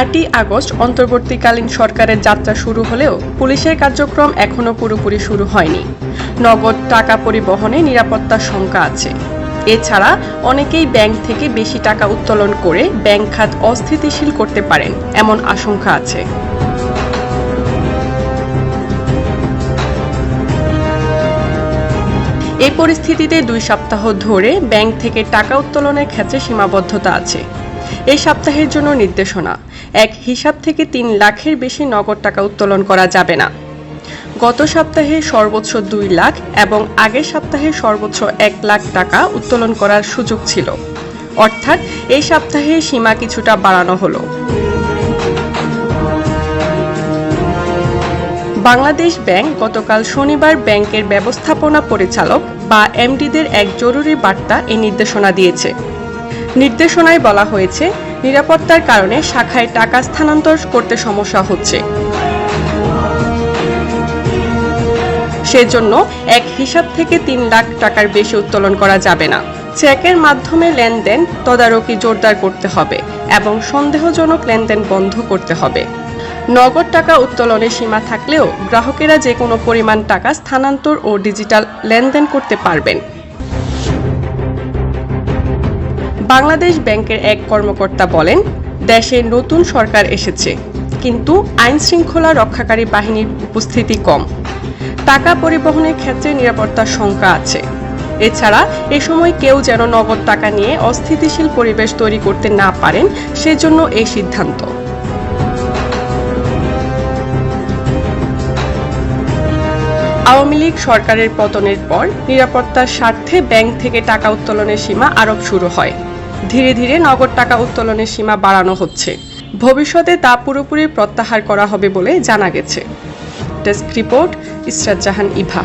আটই আগস্ট অন্তর্বর্তীকালীন সরকারের যাত্রা শুরু হলেও পুলিশের কার্যক্রম এখনও পুরোপুরি শুরু হয়নি। নগদ টাকা পরিবহনে নিরাপত্তার শঙ্কা আছে। এছাড়া অনেকেই ব্যাংক থেকে বেশি টাকা উত্তোলন করে ব্যাংক খাত অস্থিতিশীল করতে পারেন, এমন আশঙ্কা আছে। এই পরিস্থিতিতে দুই সপ্তাহ ধরে ব্যাংক থেকে টাকা উত্তোলনের ক্ষেত্রে সীমাবদ্ধতা আছে। এই সপ্তাহের জন্য নির্দেশনা। এক হিসাব থেকে তিন লাখের বেশি নগদ টাকা উত্তোলন করা যাবে না। গত সপ্তাহে সর্বোচ্চ দুই লাখ এবং আগের সপ্তাহে সর্বোচ্চ এক লাখ টাকা উত্তোলন করার সুযোগ ছিল। অর্থাৎ এই সপ্তাহে সীমা কিছুটা বাড়ানো হলো। বাংলাদেশ ব্যাংক গতকাল শনিবার ব্যাংকের ব্যবস্থাপনা পরিচালক বা এমডিদের এক জরুরি বার্তা এই নির্দেশনা দিয়েছে। নির্দেশনায় বলা হয়েছে, নিরাপত্তার কারণে শাখায় টাকা স্থানান্তর করতে সমস্যা হচ্ছে। সেজন্য এক হিসাব থেকে তিন লাখ টাকার বেশি উত্তোলন করা যাবে না। চেকের মাধ্যমে লেনদেন তদারকি জোরদার করতে হবে এবং সন্দেহজনক লেনদেন বন্ধ করতে হবে। নগদ টাকা উত্তোলনের সীমা থাকলেও গ্রাহকেরা যে কোনো পরিমাণ টাকা স্থানান্তর ও ডিজিটাল লেনদেন করতে পারবেন। বাংলাদেশ ব্যাংকের এক কর্মকর্তা বলেন, দেশে নতুন সরকার এসেছে, কিন্তু আইন শৃঙ্খলা রক্ষাকারী বাহিনীর উপস্থিতি কম। টাকা পরিবহনের ক্ষেত্রে নিরাপত্তার শঙ্কা আছে। এছাড়া এ সময় কেউ যেন নগদ টাকা নিয়ে অস্থিতিশীল পরিবেশ তৈরি করতে না পারেন, সেজন্য এই সিদ্ধান্ত। আওয়ামী লীগ সরকারের পতনের পর নিরাপত্তার স্বার্থে ব্যাংক থেকে টাকা উত্তোলনের সীমা আরোপ শুরু হয়। ধীরে ধীরে নগদ টাকা উত্তোলনের সীমা বাড়ানো হচ্ছে। ভবিষ্যতে তা পুরোপুরি প্রত্যাহার করা হবে বলে জানা গেছে। Desk report Israt Jahan Eva.